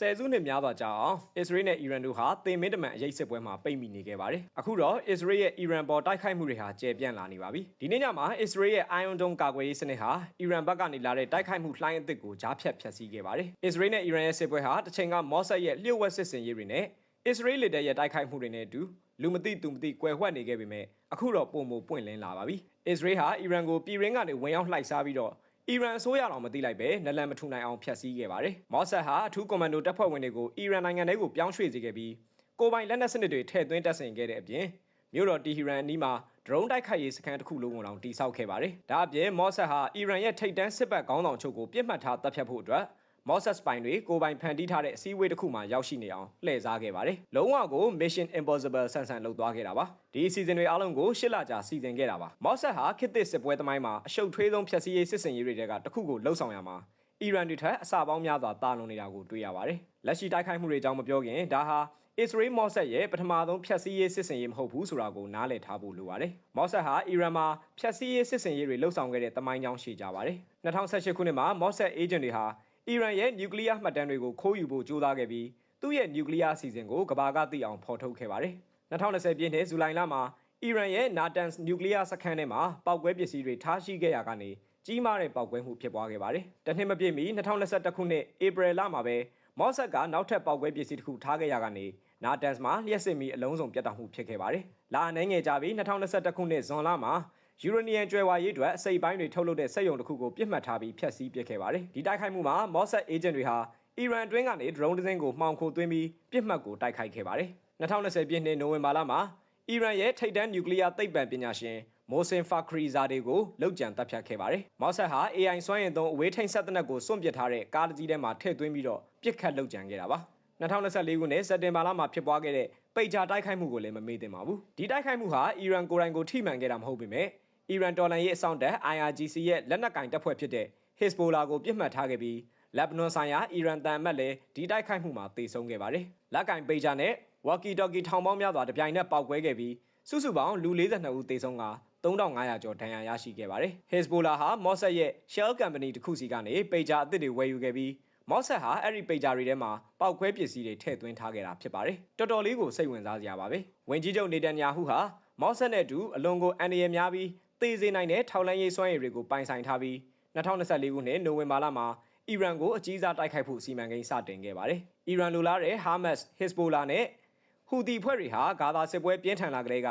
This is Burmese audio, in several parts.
ဆယ်စုနှစ်များစွာကြာအောင်အစ္စရေးနဲ့အီရန်တို့ဟာတင်မင်းတမန်အရေးစစ်ပွဲမှာပိတ်မိနေခဲ့ပါတယ်။အခုတော့အစ္စရေးရဲ့အီရန်ပေါ်တိုက်ခိုက်မှုတွေဟာကျယ်ပြန့်လာနေပါပြီ။ဒီနေ့ညမှာအစ္စရေးရဲ့ Iron Dome ကာကွယ်ရေးစနစ်ဟာအီရန်ဘက်ကနေလာတဲ့တိုက်ခိုက်မှုလှိုင်းအသစ်ကိုကြားဖြတ်ဖျက်ဆီးခဲ့ပါတယ်။အစ္စရေးနဲ့အီရန်ရဲ့စစ်ပွဲဟာတစ်ချိန်ကမော့ဆက်ရဲ့လျှို့ဝှက်စစ်စင်ရေးတွေနဲ့အစ္စရေးလေတပ်ရဲ့တိုက်ခိုက်မှုတွေနဲ့အတူလူမသိသူမသိကွယ်ဝှက်နေခဲ့ပေမဲ့အခုတော့ပုံမပွင့်လင်းလာပါပြီ။အစ္စရေးဟာအီရန်ကိုပြည်ရင်းကနေဝင်ရောက်လှိုက်စားပြီးတော့ အီရန်အစိုးရတော်မသိလိုက်ပဲနလန်မထူနိုင်အောင်ဖျက်ဆီးခဲ့ပါတယ်။မော့ဆတ်ဟာအထူးကွန်မန်ဒိုတပ်ဖွဲ့ဝင်တွေကိုအီရန်နိုင်ငံထဲကိုပြောင်းရွှေ့စေခဲ့ပြီးကိုပိုင်လက်နက်စနစ်တွေထည့်သွင်းတပ်ဆင်ခဲ့တဲ့အပြင်မြို့တော်တီဟီရန်အနီးမှာဒရုန်းတိုက်ခိုက်ရေးစခန်းတစ်ခုလုံးကိုတောင်တိစောက်ခဲ့ပါတယ်။ဒါအပြင်မော့ဆတ်ဟာအီရန်ရဲ့ထိပ်တန်းစစ်ဘက်ခေါင်းဆောင်ချုပ်ကိုပြစ်မှတ်ထားတပ်ဖြတ်ဖို့အတွက် မော့ဆက်စပိုင်တွေကိုပိုင်ဖန်တီးထားတဲ့အစည်းအဝေးတစ်ခုမှာရောက်ရှိနေအောင်လှည့်စားခဲ့ပါတယ်။လုံးဝကို Mission Impossible ဆန်ဆန်လုပ်သွားခဲ့တာပါ။ဒီအစီအစဉ်တွေအားလုံးကိုရှစ်လကြာစီစဉ်ခဲ့တာပါ။မော့ဆက်ဟာခေတ်သစ်စစ်ပွဲသမိုင်းမှာအရှုပ်ထွေးဆုံးဖျက်ဆီးရေးစစ်စင်ရေးတွေကတစ်ခုကိုလှုပ်ဆောင်ရမှာအီရန်တွေထက်အစပေါင်းများစွာတာလွန်နေတာကိုတွေ့ရပါတယ်။လက်ရှိတိုက်ခိုက်မှုတွေအကြောင်းမပြောခင်ဒါဟာအစ္စရေးမော့ဆက်ရဲ့ပထမဆုံးဖျက်ဆီးရေးစစ်စင်ရေးမဟုတ်ဘူးဆိုတာကိုနားလည်ထားဖို့လိုပါတယ်။မော့ဆက်ဟာအီရန်မှာဖျက်ဆီးရေးစစ်စင်ရေးတွေလှုပ်ဆောင်ခဲ့တဲ့တမိုင်းကြောင်းရှိကြပါတယ်။2018ခုနှစ်မှာမော့ဆက်အေဂျင့်တွေဟာ အီရန်ရဲ့နျူကလ িয়ার မှတ်တမ်းတွေကိုခိုးယူဖို့ကြိုးစားခဲ့ပြီးသူ့ရဲ့နျူကလ িয়ারအစီအစဉ်ကိုကမ္ဘာကသိအောင်ဖော်ထုတ်ခဲ့ပါတယ်။2020ပြည့်နှစ်ဇူလိုင်လမှာအီရန်ရဲ့ Natanz နျူကလ িয়ার စခန်းထဲမှာပောက်ကွဲပစ္စည်းတွေထားရှိခဲ့ရကနေကြီးမားတဲ့ပောက်ကွဲမှုဖြစ်ပွားခဲ့ပါတယ်။တနှစ်မပြည့်မီ2021ခုနှစ်ဧပြီလမှာပဲမော့ဆက်ကနောက်ထပ်ပောက်ကွဲပစ္စည်းတစ်ခုထားခဲ့ရကနေ Natanz မှာလျှက်စစ်မီအလုံးစုံပြတ်တောက်မှုဖြစ်ခဲ့ပါတယ်။လာအနေငယ်ကြပြီး2021ခုနှစ်ဇွန်လမှာ ယူရိုနီယံကျွဲဝါရေးအတွက်အစိပ်ပိုင်းတွေထုတ်လုပ်တဲ့စက်ရုံတစ်ခုကိုပြစ်မှတ်ထားပြီးဖျက်ဆီးပစ်ခဲ့ပါတယ်။ဒီတိုက်ခိုက်မှုမှာမော့ဆက်အေဂျင့်တွေဟာအီရန်အတွင်းကနေဒရုန်းတစ်စင်းကိုမှောင်ခိုသွင်းပြီးပြစ်မှတ်ကိုတိုက်ခိုက်ခဲ့ပါတယ်။2020ပြည့်နှစ်နိုဝင်ဘာလမှာအီရန်ရဲ့ထိပ်တန်းနျူကလ িয়ার သိပ္ပံပညာရှင်မိုဆင်ဖာခရီဇာဒေကိုလောက်ကျန်တပ်ဖြတ်ခဲ့ပါတယ်။မော့ဆက်ဟာ AI စွမ်းရည်သုံးအဝေးထိန်ဆက်တနက်ကိုစွန့်ပစ်ထားတဲ့ကားတစ်စီးထဲမှာထည့်သွင်းပြီးတော့ပြစ်ခတ်လောက်ကျန်ခဲ့တာပါ။2024ခုနှစ်စက်တင်ဘာလမှာဖြစ်ပွားခဲ့တဲ့ပိတ်ချတိုက်ခိုက်မှုကိုလည်းမမေ့သင့်ပါဘူး။ဒီတိုက်ခိုက်မှုဟာအီရန်ကိုယ်တိုင်ကိုထိမှန်ခဲ့တာမဟုတ်ပေမဲ့ အီရန်တော်လှန်ရေးအဆောင်တက် IRGC ရဲ့လက်နက်ကင်တပ်ဖွဲ့ဖြစ်တဲ့ Hezbollah ကိုပြစ်မှတ်ထားခဲ့ပြီးလက်ဘနွန်ဆိုင်ရာအီရန်တန်အမတ်လည်းဒီတိုက်ခိုက်မှုမှာတေဆုံးခဲ့ပါတယ်။လက်ကင်ပေဂျာနဲ့ဝါကီတော်ကီထောင်ပေါင်းများစွာတပြိုင်နက်ပောက်ကွဲခဲ့ပြီးစုစုပေါင်းလူ42ဦးတေဆုံးက3500ကျော်ဒဏ်ရာရရှိခဲ့ပါတယ်။ Hezbollah ဟာ Mossad ရဲ့ Shell Company တစ်ခုစီကနေပေဂျာအသစ်တွေဝယ်ယူခဲ့ပြီး Mossad ဟာအဲ့ဒီပေဂျာတွေထဲမှာပောက်ခွဲပစ္စည်းတွေထည့်သွင်းထားခဲ့တာဖြစ်ပါတယ်။တော်တော်လေးကိုစိတ်ဝင်စားစရာပါပဲ။ဝင်ကြီးချုပ်နေတန်ယာဟုဟာ Mossad နဲ့အတူအလွန်ကိုအန္တရာယ်များပြီး သေစေနိုင်တဲ့ထောက်လန်းရေးစွမ်းရည်တွေကိုပိုင်ဆိုင်ထားပြီး2024ခုနှစ်နိုဝင်ဘာလမှာအီရန်ကိုအကြီးစားတိုက်ခိုက်ဖို့စီမံကိန်းစတင်ခဲ့ပါတယ်။အီရန်လိုလားတဲ့ Hamas, Hezbollah နဲ့ဟူသီဖွဲ့တွေဟာဂါဇာစစ်ပွဲပြင်းထန်လာကြတဲ့က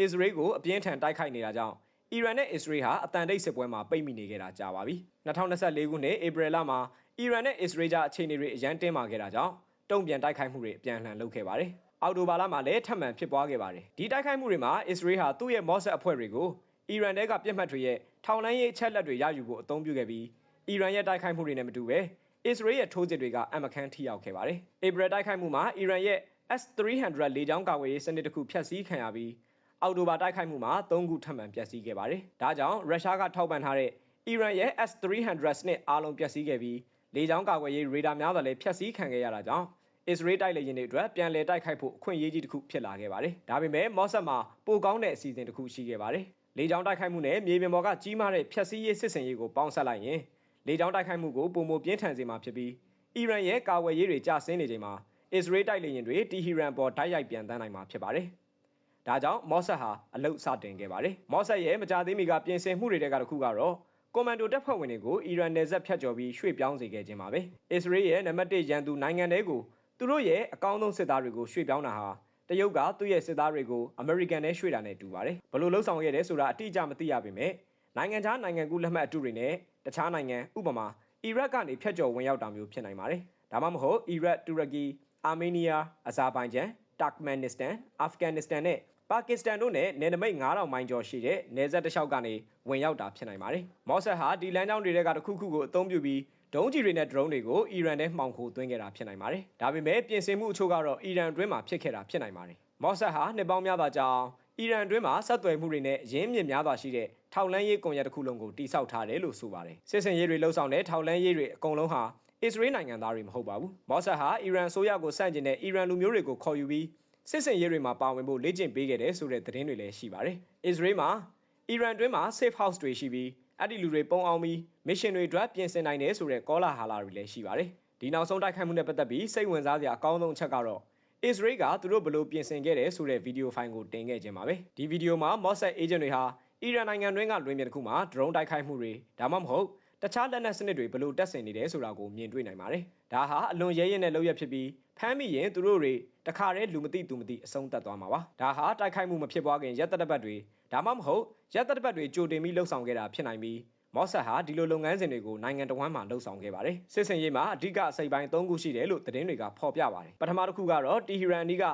အစ္စရေးကိုအပြင်းထန်တိုက်ခိုက်နေတာကြောင့်အီရန်နဲ့အစ္စရေးဟာအတန်တိတ်စစ်ပွဲမှာပိတ်မိနေခဲ့တာကြာပါပြီ။2024ခုနှစ်ဧပြီလမှာအီရန်နဲ့အစ္စရေးကြားအခြေအနေတွေအရန်တင်းမာခဲ့တာကြောင့်တုံ့ပြန်တိုက်ခိုက်မှုတွေအပြန်အလှန်လုပ်ခဲ့ပါတယ်။အော်တိုဘာလမှာလည်းထပ်မံဖြစ်ပွားခဲ့ပါတယ်။ဒီတိုက်ခိုက်မှုတွေမှာအစ္စရေးဟာသူ့ရဲ့မော့ဆက်အဖွဲ့တွေကို အီရန်တဲကပြစ်မှတ်တွေရဲ့ထောင်လိုင်းရေးအချက်လက်တွေရယူဖို့အသုံးပြုခဲ့ပြီးအီရန်ရဲ့တိုက်ခိုက်မှုတွေနဲ့မတူပဲအစ္စရေးရဲ့ထိုးစစ်တွေကအမခန်းထိရောက်ခဲ့ပါတယ်။ဧပြီတိုက်ခိုက်မှုမှာအီရန်ရဲ့ S300 လေကြောင်းကာကွယ်ရေးစနစ်တစ်ခုဖျက်ဆီးခံရပြီးအောက်တိုဘာတိုက်ခိုက်မှုမှာ၃ခုထပ်မံပျက်စီးခဲ့ပါတယ်။ဒါကြောင့်ရုရှားကထောက်ပံ့ထားတဲ့အီရန်ရဲ့ S300 စနစ်အားလုံးပျက်စီးခဲ့ပြီးလေကြောင်းကာကွယ်ရေးရေဒါများစွာလည်းဖျက်ဆီးခံခဲ့ရတာကြောင့်အစ္စရေးတိုက်လေယာဉ်တွေအတွက်ပြန်လည်တိုက်ခိုက်ဖို့အခွင့်အရေးကြီးတစ်ခုဖြစ်လာခဲ့ပါတယ်။ဒါပေမဲ့မော့ဆက်မှာပိုကောင်းတဲ့အစီအစဉ်တစ်ခုရှိခဲ့ပါတယ်။ လေကြောင်းတိုက်ခိုက်မှုနဲ့မြေပြင်ပေါ်ကကြီးမားတဲ့ဖျက်ဆီးရေးစစ်ဆင်ရေးကိုပေါင်းစပ်လိုက်ရင်လေကြောင်းတိုက်ခိုက်မှုကိုပုံမပြင်းထန်စေမှာဖြစ်ပြီးအီရန်ရဲ့ကာဝယ်ရေးတွေကျဆင်းနေချိန်မှာအစ္စရေးတိုက်လေယာဉ်တွေတီဟီရန်ပေါ်တိုက်ရိုက်ပြန်တန်းနိုင်မှာဖြစ်ပါတယ်။ဒါကြောင့်မော့ဆက်ဟာအလုတ်စတင်ခဲ့ပါတယ်။မော့ဆက်ရဲ့မကြသေးမီကပြင်ဆင်မှုတွေကတခုကတော့ကွန်မန်ဒိုတပ်ဖွဲ့ဝင်တွေကိုအီရန်နယ်စပ်ဖြတ်ကျော်ပြီးရွှေ့ပြောင်းစေခဲ့ခြင်းပါပဲ။အစ္စရေးရဲ့နံပါတ်1ရန်သူနိုင်ငံတွေကိုသူတို့ရဲ့အကောင်းဆုံးစစ်သားတွေကိုရွှေ့ပြောင်းတာဟာ တရုတ်ကသူ့ရဲ့စစ်သားတွေကိုအမေရိကန်နဲ့ရွှေ့တာနဲ့တူပါတယ်။ဘလို့လှုပ်ဆောင်ခဲ့တယ်ဆိုတာအတိအကျမသိရပေမဲ့နိုင်ငံခြားနိုင်ငံကူးလက်မှတ်အတုတွေနဲ့တခြားနိုင်ငံဥပမာအီရတ်ကနေဖျက်ကျော်ဝင်ရောက်တာမျိုးဖြစ်နိုင်ပါတယ်။ဒါမှမဟုတ်အီရတ်တူရကီအာမေးနီးယားအဇာဘိုင်ဂျန်တာကမန်နစ္စတန်အာဖဂန်နစ္စတန်နဲ့ပါကစ္စတန်တို့နဲ့နယ်နိမိတ်9000မိုင်ကျော်ရှိတဲ့နယ်စပ်တစ်လျှောက်ကနေဝင်ရောက်တာဖြစ်နိုင်ပါတယ်။မော့ဆက်ဟာဒီလမ်းကြောင်းတွေကတစ်ခုခုကိုအသုံးပြုပြီး ဒုံးကြီးတွေနဲ့ဒရုန်းတွေကိုအီရန်ထဲမှောင်ခိုသွင်းခဲ့တာဖြစ်နိုင်ပါတယ်။ဒါပေမဲ့ပြင်ဆင်မှုအချို့ကတော့အီရန်အတွင်းမှာဖြစ်ခဲ့တာဖြစ်နိုင်ပါတယ်။မော့ဆက်ဟာနှစ်ပေါင်းများစွာကြာအောင်အီရန်အတွင်းမှာဆက်သွယ်မှုတွေနဲ့ရင်းမြစ်များစွာရှိတဲ့ထောက်လန်းရေးကွန်ရက်တစ်ခုလုံးကိုတိစောက်ထားတယ်လို့ဆိုပါတယ်။စစ်စင်ရေးတွေလှုပ်ဆောင်တဲ့ထောက်လန်းရေးတွေအကုန်လုံးဟာအစ္စရေးနိုင်ငံသားတွေမဟုတ်ပါဘူး။မော့ဆတ်ဟာအီရန်ဆိုရကိုစန့်ကျင်တဲ့အီရန်လူမျိုးတွေကိုခေါ်ယူပြီးစစ်စင်ရေးတွေမှာပါဝင်ဖို့လေ့ကျင့်ပေးခဲ့တယ်ဆိုတဲ့သတင်းတွေလည်းရှိပါတယ်။အစ္စရေးမှာအီရန်တွင်းမှာ safe house တွေရှိပြီးအဲ့ဒီလူတွေပုံအောင်ပြီး mission တွေအတွက်ပြင်ဆင်နိုင်တယ်ဆိုတဲ့ကောလာဟာလာတွေလည်းရှိပါတယ်။ဒီနောက်ဆုံးတိုက်ခိုက်မှုနဲ့ပတ်သက်ပြီးစိတ်ဝင်စားစရာအကောင်းဆုံးအချက်ကတော့အစ္စရေးကသူတို့ဘလို့ပြင်ဆင်ခဲ့တယ်ဆိုတဲ့ဗီဒီယိုဖိုင်ကိုတင်ခဲ့ခြင်းပါပဲဒီဗီဒီယိုမှာ Mossad agent တွေဟာအီရန်နိုင်ငံတွင်းကလွင်ပြင်တစ်ခုမှာ drone တိုက်ခိုက်မှုတွေဒါမှမဟုတ်တခြားလက်နက်စနစ်တွေဘလို့တက်ဆင်နေတယ်ဆိုတာကိုမြင်တွေ့နိုင်ပါတယ်ဒါဟာအလွန်ရဲရဲနဲ့လောက်ရဖြစ်ပြီးဖမ်းမိရင်သူတို့တွေတခါတည်းလူမသိသူမသိအဆုံးသတ်သွားမှာပါဒါဟာတိုက်ခိုက်မှုမဖြစ်ပွားခင်ရက်သက်တပတ်တွေဒါမှမဟုတ်ရက်သက်တပတ်တွေကြိုတင်ပြီးလှုပ်ဆောင်ခဲ့တာဖြစ်နိုင်ပြီး မော့ဆက်ဟာဒီလိုလုပ်ငန်းစဉ်တွေကိုနိုင်ငံတော်ဝန်မှလှုပ်ဆောင်ခဲ့ပါတယ်စစ်စင်ရေးမှာအဓိကအစိပ်ပိုင်း၃ခုရှိတယ်လို့သတင်းတွေကဖော်ပြပါတယ်ပထမတစ်ခုကတော့တီဟီရန်အနီးက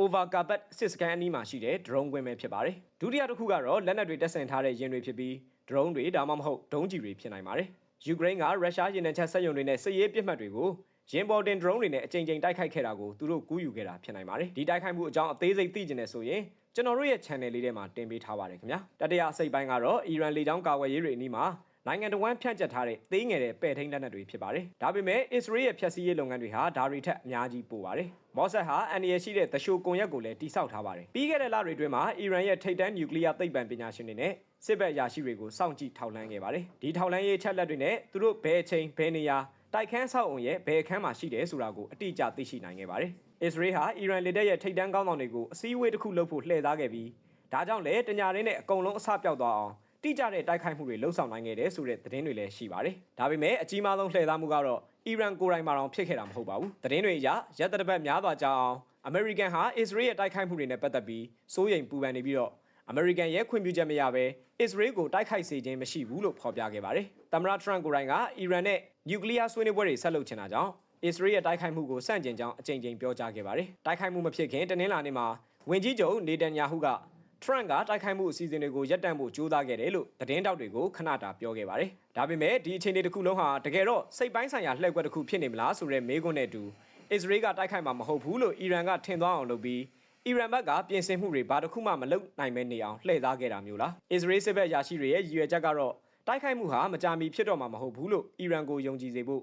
over carpet စစ်စကန်အနီးမှာရှိတဲ့ drone ကွင်းပဲဖြစ်ပါတယ်ဒုတိယတစ်ခုကတော့လက်နက်တွေတပ်ဆင်ထားတဲ့ရင်တွေဖြစ်ပြီး drone တွေဒါမှမဟုတ်ဒုံးကျည်တွေဖြစ်နိုင်ပါတယ်ယူကရိန်းကရုရှားရင်နံချက်ဆက်ယုံတွေနဲ့စစ်ရေးပြစ်မှတ်တွေကိုရင်ပေါ်တင် drone တွေနဲ့အကြိမ်ကြိမ်တိုက်ခိုက်ခဲ့တာကိုသူတို့ကူးယူခဲ့တာဖြစ်နိုင်ပါတယ်ဒီတိုက်ခိုက်မှုအကြောင်းအသေးစိတ်သိကျင်တယ်ဆိုရင်ကျွန်တော်တို့ရဲ့ channel လေးထဲမှာတင်ပေးထားပါတယ်ခင်ဗျာတတိယအစိပ်ပိုင်းကတော့အီရန်လေကြောင်းကာကွယ်ရေးတွေအနီးမှာ နိုင်ငံတော်ဝန်ဖြန့်ကျက်ထားတဲ့သေးငယ်တဲ့ပဲ့ထိန်းလက်နက်တွေဖြစ်ပါတယ်။ဒါပေမဲ့အစ္စရေးရဲ့ဖျက်ဆီးရေးလုပ်ငန်းတွေဟာဒါတွေထက်အများကြီးပိုပါတယ်။မော့ဆတ်ဟာအန်ဒီရရှိတဲ့တရှိုကွန်ရက်ကိုလည်းတိစောက်ထားပါတယ်။ပြီးခဲ့တဲ့လတွေအတွင်းမှာအီရန်ရဲ့ထိပ်တန်းနျူကလ িয়ার သိပ္ပံပညာရှင်တွေနဲ့စစ်ဘက်အရာရှိတွေကိုစောင့်ကြည့်ထောက်လှမ်းခဲ့ပါတယ်။ဒီထောက်လှမ်းရေးချက်လက်တွေနဲ့သူတို့ဘယ်အချိန်ဘယ်နေရာတိုက်ခန်းဆောက်အုံရဲ့ဘယ်အခန်းမှာရှိတယ်ဆိုတာကိုအတိအကျသိရှိနိုင်ခဲ့ပါတယ်။အစ္စရေးဟာအီရန်လေတပ်ရဲ့ထိပ်တန်းကောင်းဆောင်တွေကိုအစည်းအဝေးတစ်ခုလုပ်ဖို့လှည့်သားခဲ့ပြီးဒါကြောင့်လည်းတညာရင်းနဲ့အကုန်လုံးအဆပြောက်သွားအောင် တိကျတဲ့တိုက်ခိုက်မှုတွေလှုံ့ဆော်နိုင်ခဲ့တယ်ဆိုတဲ့သတင်းတွေလည်းရှိပါတယ်။ဒါပေမဲ့အကြီးမားဆုံးလှည့်သားမှုကတော့အီရန်ကိုယ်တိုင်မှတော့ဖြစ်ခဲ့တာမဟုတ်ပါဘူး။သတင်းတွေအရရက်သက်ပတ်များစွာကြာအောင်အမေရိကန်ဟာအစ္စရေးရဲ့တိုက်ခိုက်မှုတွေနဲ့ပတ်သက်ပြီးစိုးရိမ်ပူပန်နေပြီးတော့အမေရိကန်ရဲ့ခွင့်ပြုချက်မရဘဲအစ္စရေးကိုတိုက်ခိုက်စေခြင်းမရှိဘူးလို့ဖော်ပြခဲ့ပါတယ်။သမ္မတထရန့်ကိုယ်တိုင်ကအီရန်နဲ့နျူကလ িয়ার ဆွေးနွေးပွဲတွေဆက်လုပ်ချင်တာကြောင့်အစ္စရေးရဲ့တိုက်ခိုက်မှုကိုစန့်ကျင်ကြောင်းအကြိမ်ကြိမ်ပြောကြားခဲ့ပါတယ်။တိုက်ခိုက်မှုမဖြစ်ခင်တနင်္လာနေ့မှာဝင်ကြီးချုပ်နေတန်ယာဟုက ထရန့်ကတိုက်ခိုက်မှုအစီအစဉ်တွေကိုရပ်တန့်ဖို့ကြိုးစားခဲ့တယ်လို့သတင်းတောက်တွေကိုခဏတာပြောခဲ့ပါတယ်။ဒါပေမဲ့ဒီအခြေအနေတစ်ခုလုံးဟာတကယ်တော့စိတ်ပိုင်းဆိုင်ရာလှည့်ကွက်တစ်ခုဖြစ်နေမလားဆိုတဲ့မေးခွန်းနဲ့အတူအစ္စရေးကတိုက်ခိုက်မှာမဟုတ်ဘူးလို့အီရန်ကထင်သွားအောင်လုပ်ပြီးအီရန်ဘက်ကပြင်ဆင်မှုတွေဘာတစ်ခုမှမလုပ်နိုင်မဲနေအောင်လှည့်သားခဲ့တာမျိုးလားအစ္စရေးစစ်ဘက်ရာရှိတွေရဲ့ရည်ရွယ်ချက်ကတော့တိုက်ခိုက်မှုဟာမကြာမီဖြစ်တော့မှာမဟုတ်ဘူးလို့အီရန်ကိုယုံကြည်စေဖို့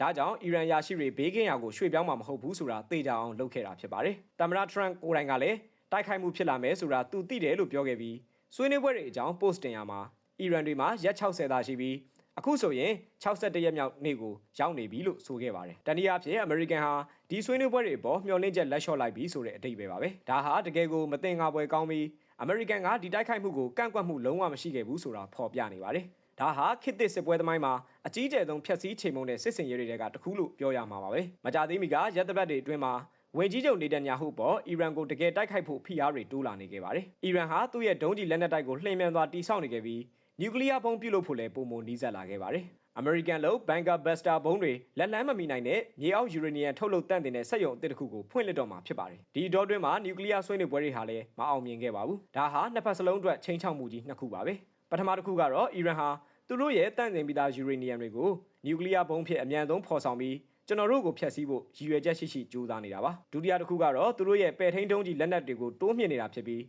ဒါကြောင့်အီရန်ရာရှိတွေဘေးကင်းရာကိုရွှေ့ပြောင်းမှာမဟုတ်ဘူးဆိုတာသိကြအောင်လုပ်ခဲ့တာဖြစ်ပါတယ်။သမ္မတထရန့်ကိုယ်တိုင်ကလည်း တိုက်ခိုက်မှုဖြစ်လာမယ်ဆိုတာသူသိတယ်လို့ပြောခဲ့ပြီးဆွေးနွေးပွဲတွေအကြောင်း post တင်ရမှာအီရန်တွေမှာရက်60သာရှိပြီးအခုဆိုရင်61ရက်မြောက်နေ့ကိုရောက်နေပြီလို့ဆိုခဲ့ပါတယ်။တနည်းအားဖြင့်အမေရိကန်ဟာဒီဆွေးနွေးပွဲတွေပေါ်မျှော်လင့်ချက်လက်လျှော့လိုက်ပြီးဆိုတဲ့အတိတ်ပဲပါပဲ။ဒါဟာတကယ်ကိုမတင်ငါပွဲကောင်းပြီးအမေရိကန်ကဒီတိုက်ခိုက်မှုကိုကန့်ကွက်မှုလုံးဝမရှိခဲ့ဘူးဆိုတာဖော်ပြနေပါတယ်။ဒါဟာခေတ်သစ်စစ်ပွဲသမိုင်းမှာအကြီးကျယ်ဆုံးဖျက်ဆီးချိန်မုံတဲ့စစ်စင်ရေးတွေကတခုလို့ပြောရမှာပါပဲ။မကြသေးမီကရက်သဘတ်တွေအတွင်းမှာ ဝင်ကြီးချုပ်နေတန်ညာဟုပေါ်အီရန်ကိုတကယ်တိုက်ခိုက်ဖို့ဖိအားတွေတိုးလာနေခဲ့ပါတယ်။အီရန်ဟာသူ့ရဲ့ဒုံးကျည်လက်နက်တိုက်ကိုလှည့်မြန်စွာတိစောက်နေခဲ့ပြီးနျူကလ িয়ার ဘုံပြုတ်လို့ဖို့လည်းပုံမနီးစပ်လာခဲ့ပါတယ်။ American လို့ Banker Buster ဘုံတွေလက်လန်းမမီနိုင်တဲ့မြေအောက်ယူရေနီယံထုတ်လုပ်တန့်တင်တဲ့စက်ရုံအသစ်တစ်ခုကိုဖွင့်လှစ်တော့မှာဖြစ်ပါတယ်။ဒီတော့တွင်းမှာနျူကလ িয়ার ဆွေးနွေးပွဲတွေဟာလည်းမအောင်မြင်ခဲ့ပါဘူး။ဒါဟာနှစ်ဖက်စလုံးအတွက်ချိန်ချောက်မှုကြီးနှစ်ခုပါပဲ။ပထမတစ်ခုကတော့အီရန်ဟာသူတို့ရဲ့တန့်တင်ပြီးသားယူရေနီယံတွေကိုနျူကလ িয়ার ဘုံဖြစ်အမြန်ဆုံးဖော်ဆောင်ပြီး ကျွန်တော်တို့ကိုဖျက်ဆီးဖို့ရည်ရွယ်ချက်ရှိရှိကြိုးစားနေတာပါဒုတိယတစ်ခုကတော့သူတို့ရဲ့ပယ်ထိန်တုံးကြီးလက်နက်တွေကိုတိုးမြင့်နေတာဖြစ်ပြီး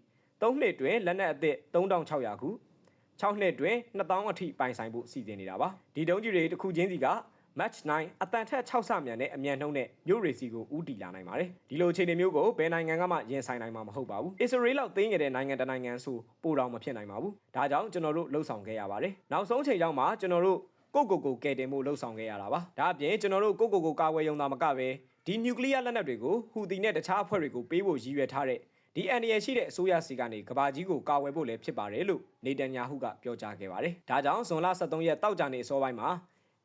၃နှစ်တွင်လက်နက်အသစ်3600ခု6နှစ်တွင်2000အထိပိုင်ဆိုင်ဖို့စီစဉ်နေတာပါဒီတုံးကြီးတွေတစ်ခုချင်းစီက match 9အတန်ထက်6ဆမြန်နဲ့အမြန်နှုံးနဲ့မြို့ရေစီကိုဥတီလာနိုင်ပါတယ်ဒီလိုအခြေအနေမျိုးကိုဘယ်နိုင်ငံကမှရင်ဆိုင်နိုင်မှာမဟုတ်ပါဘူးအစ္စရေးလောက်သိမ်းခဲ့တဲ့နိုင်ငံတနိုင်ငံဆိုပိုတော့မဖြစ်နိုင်ပါဘူးဒါကြောင့်ကျွန်တော်တို့လှုပ်ဆောင်ခဲ့ရပါတယ်နောက်ဆုံးချိန်ရောက်မှကျွန်တော်တို့ ကိုကိုကိုကယ်တင်မှုလှုပ်ဆောင်ခဲ့ရတာပါဒါအပြင်ကျွန်တော်တို့ကိုကိုကိုကာဝယ်ရုံသာမကပဲဒီနျူကလ িয়ার လက်နက်တွေကိုဟူတီနဲ့တခြားအဖွဲ့တွေကိုပေးဖို့ရည်ရွယ်ထားတဲ့ဒီအန်ဒီရရှိတဲ့အစိုးရစီကနေကဘာကြီးကိုကာဝယ်ဖို့လည်းဖြစ်ပါတယ်လို့နေတန်ညာဟုကပြောကြားခဲ့ပါတယ်ဒါကြောင့်ဇွန်လ23ရက်တောက်ကြနေအစောပိုင်းမှာ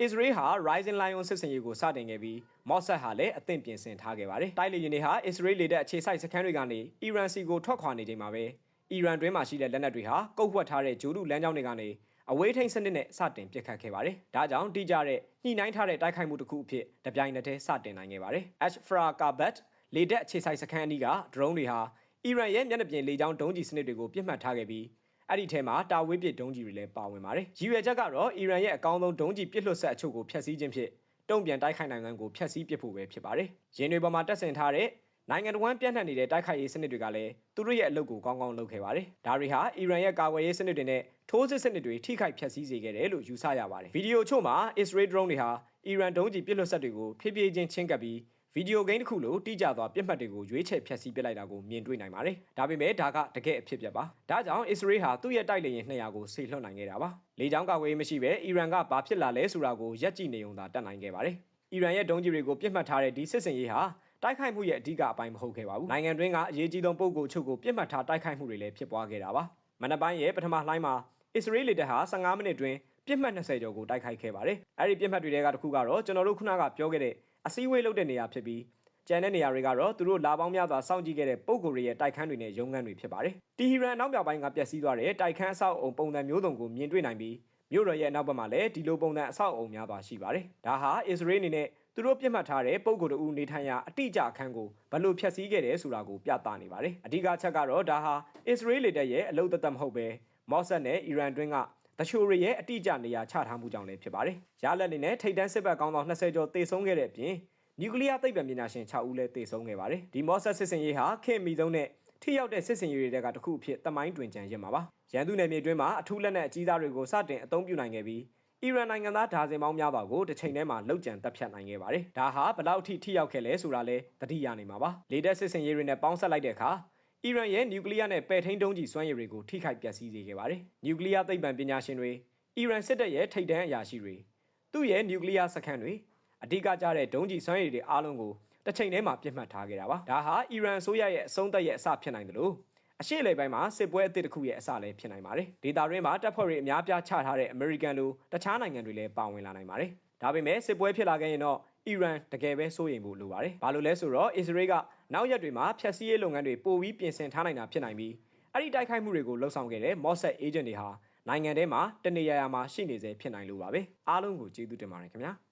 အစ္စရေးဟာ Rising Lion စစ်စင်ရေးကိုစတင်ခဲ့ပြီး Mossad ဟာလည်းအသင့်ပြင်ဆင်ထားခဲ့ပါတယ်တိုက်လေယာဉ်တွေဟာအစ္စရေးလေတပ်အခြေစိုက်စခန်းတွေကနေအီရန်စီကိုထွက်ခွာနေချိန်မှာပဲအီရန်တွင်းမှာရှိတဲ့လက်နက်တွေဟာကုတ်ဝတ်ထားတဲ့ဂျိုးဒုလမ်းကြောင်းတွေကနေ အဝေးထိန်စနစ်နဲ့စတင်ပစ်ခတ်ခဲ့ပါတယ်။ဒါကြောင့်တိကျတဲ့ညှိနှိုင်းထားတဲ့တိုက်ခိုက်မှုတစ်ခုအဖြစ်တပြိုင်နက်တည်းစတင်နိုင်ခဲ့ပါတယ်။ Ashfra Kabat လေတပ်အခြေစိုက်စခန်းအနီးက drone တွေဟာအီရန်ရဲ့မျက်နှာပြင်လေကြောင်းဒုံးကျည်စနစ်တွေကိုပြစ်မှတ်ထားခဲ့ပြီးအဲ့ဒီထဲမှာတာဝေးပစ်ဒုံးကျည်တွေလည်းပါဝင်ပါတယ်။ရည်ရွယ်ချက်ကတော့အီရန်ရဲ့အကောင်းဆုံးဒုံးကျည်ပစ်လွတ်ဆက်အချို့ကိုဖျက်ဆီးခြင်းဖြစ်တုံ့ပြန်တိုက်ခိုက်နိုင်မှုကိုဖျက်ဆီးပစ်ဖို့ပဲဖြစ်ပါတယ်။ရင်းတွေပေါ်မှာတက်ဆင်ထားတဲ့ နိုင်ငံတော်ဝန်ပြန့်နှံ့နေတဲ့တိုက်ခိုက်ရေးစနစ်တွေကလည်းသူတို့ရဲ့အလုပ်ကိုကောင်းကောင်းလုပ်ခဲ့ပါတယ်။ဒါတွေဟာအီရန်ရဲ့ကာကွယ်ရေးစနစ်တွေနဲ့ထိုးစစ်စနစ်တွေထိခိုက်ဖျက်ဆီးစေခဲ့တယ်လို့ယူဆရပါတယ်။ဗီဒီယိုချို့မှာ Israel drone တွေဟာအီရန်ဒုံးကျည်ပစ်လွှတ်စက်တွေကိုဖြည်းဖြည်းချင်းချင်းကပ်ပြီးဗီဒီယိုဂိမ်းတစ်ခုလိုတိကျသွားပြစ်မှတ်တွေကိုရွေးချယ်ဖျက်ဆီးပစ်လိုက်တာကိုမြင်တွေ့နိုင်ပါတယ်။ဒါပေမဲ့ဒါကတကယ်အဖြစ်ပြက်ပါ။ဒါကြောင့် Israel ဟာသူ့ရဲ့တိုက်လေယာဉ်200ကိုဆေလွှတ်နိုင်ခဲ့တာပါ။လေကြောင်းကာကွယ်ရေးမရှိဘဲအီရန်ကဘာဖြစ်လာလဲဆိုတာကိုရက်ကြည့်နေုံသာတတ်နိုင်ခဲ့ပါတယ်။အီရန်ရဲ့ဒုံးကျည်တွေကိုပြစ်မှတ်ထားတဲ့ဒီစစ်စင်ရေးဟာ တိုက်ခိုက်မှုရဲ့အဓိကအပိုင်းမဟုတ်ခဲ့ပါဘူးနိုင်ငံတွင်းကအရေးကြီးဆုံးပုံကိုချုပ်ကိုပြစ်မှတ်ထားတိုက်ခိုက်မှုတွေလည်းဖြစ်ပွားခဲ့တာပါမနက်ပိုင်းရဲ့ပထမလှိုင်းမှာအစ္စရေးလေတပ်ဟာ15မိနစ်တွင်ပြစ်မှတ်20ကျော်ကိုတိုက်ခိုက်ခဲ့ပါတယ်အဲ့ဒီပြစ်မှတ်တွေထဲကတစ်ခုကတော့ကျွန်တော်တို့ခုနကပြောခဲ့တဲ့အစည်းအဝေးလုပ်တဲ့နေရာဖြစ်ပြီးကျန်တဲ့နေရာတွေကတော့သူတို့လာပေါင်းများစွာစောင့်ကြည့်ခဲ့တဲ့ပုံကိုယ်တွေရဲ့တိုက်ခန်းတွေနဲ့ရုံးခန်းတွေဖြစ်ပါတယ်တီဟီရန်နောက်မြောက်ပိုင်းကပျက်စီးသွားတဲ့တိုက်ခန်းအဆောက်အုံပုံစံမျိုးစုံကိုမြင်တွေ့နိုင်ပြီးမြို့တော်ရဲ့နောက်ဘက်မှာလည်းဒီလိုပုံစံအဆောက်အုံများစွာရှိပါတယ်ဒါဟာအစ္စရေးအနေနဲ့ သူတို့ပြစ်မှတ်ထားတဲ့ပုံကိုယ်တူနေထိုင်ရာအတိအကျအခန်းကိုဘယ်လိုဖျက်ဆီးခဲ့တယ်ဆိုတာကိုပြသနေပါတယ်အဓိကချက်ကတော့ဒါဟာအစ္စရေးလေတပ်ရဲ့အလုတ်သက်သက်မဟုတ်ပဲမော့ဆတ်နဲ့အီရန်တွင်းကတချို့ရဲ့အတိအကျနေရာချထားမှုကြောင့်လည်းဖြစ်ပါတယ်။ရလက်အနေနဲ့ထိတ်တန်းစစ်ဘက်ကောင်းဆောင်20ကျော်တေဆုံးခဲ့တဲ့အပြင်နျူကလ িয়ার သိပ္ပံပညာရှင်6ဦးလည်းတေဆုံးခဲ့ပါတယ်။ဒီမော့ဆတ်စစ်စင်ရေးဟာခင်မီဆုံးနဲ့ထိရောက်တဲ့စစ်စင်ရေးတွေကတစ်ခုအဖြစ်တမိုင်းတွင်ကြံရစ်မှာပါ။ရန်သူနယ်မြေတွင်းမှာအထူးလက်နက်အကြီးစားတွေကိုစတင်အသုံးပြုနိုင်ခဲ့ပြီး အီရန်နိုင်ငံသားဒါဇင်ပေါင်းများစွာကိုတစ်ချိန်တည်းမှာလှုပ်ကြံတပ်ဖြတ်နိုင်ခဲ့ပါတယ်။ဒါဟာဘလောက်ထိထိရောက်ခဲ့လဲဆိုတာလဲသတိရနိုင်မှာပါ။လေတက်စစ်စင်ရေးတွေနဲ့ပေါင်းဆက်လိုက်တဲ့အခါအီရန်ရဲ့နျူကလ িয়ার နဲ့ပဲ့ထိန်းဒုံးကျည်စွမ်းရည်တွေကိုထိခိုက်ပျက်စီးစေခဲ့ပါတယ်။နျူကလ িয়ার သိပ္ပံပညာရှင်တွေအီရန်စစ်တပ်ရဲ့ထိပ်တန်းအရာရှိတွေသူ့ရဲ့နျူကလ িয়ার စခန်းတွေအဓိကကျတဲ့ဒုံးကျည်စွမ်းရည်တွေအားလုံးကိုတစ်ချိန်တည်းမှာပြစ်မှတ်ထားခဲ့တာပါဒါဟာအီရန်အစိုးရရဲ့အဆုံးသက်ရဲ့အစဖြစ်နိုင်တယ်လို့ အရှိလေပိုင်းမှာစစ်ပွဲအသစ်တစ်ခုရဲ့အစလည်းဖြစ်နိုင်ပါတယ်ဒေတာရင်းမှာတပ်ဖွဲ့တွေအများပြားချထားတဲ့အမေရိကန်လိုတခြားနိုင်ငံတွေလည်းပါဝင်လာနိုင်ပါတယ်ဒါပေမဲ့စစ်ပွဲဖြစ်လာခဲ့ရင်တော့အီရန်တကယ်ပဲစိုးရိမ်ဖို့လိုပါတယ်။ဘာလို့လဲဆိုတော့အစ္စရေးကနောက်ရက်တွေမှာဖျက်ဆီးရေးလုပ်ငန်းတွေပိုပြီးပြင်ဆင်ထားနိုင်တာဖြစ်နိုင်ပြီးအဲ့ဒီတိုက်ခိုက်မှုတွေကိုလှုပ်ဆောင်ခဲ့တဲ့ Mossad agent တွေဟာနိုင်ငံထဲမှာတနေရာရာမှာရှိနေစေဖြစ်နိုင်လို့ပါပဲအားလုံးကိုကျေးဇူးတင်ပါတယ်ခင်ဗျာ။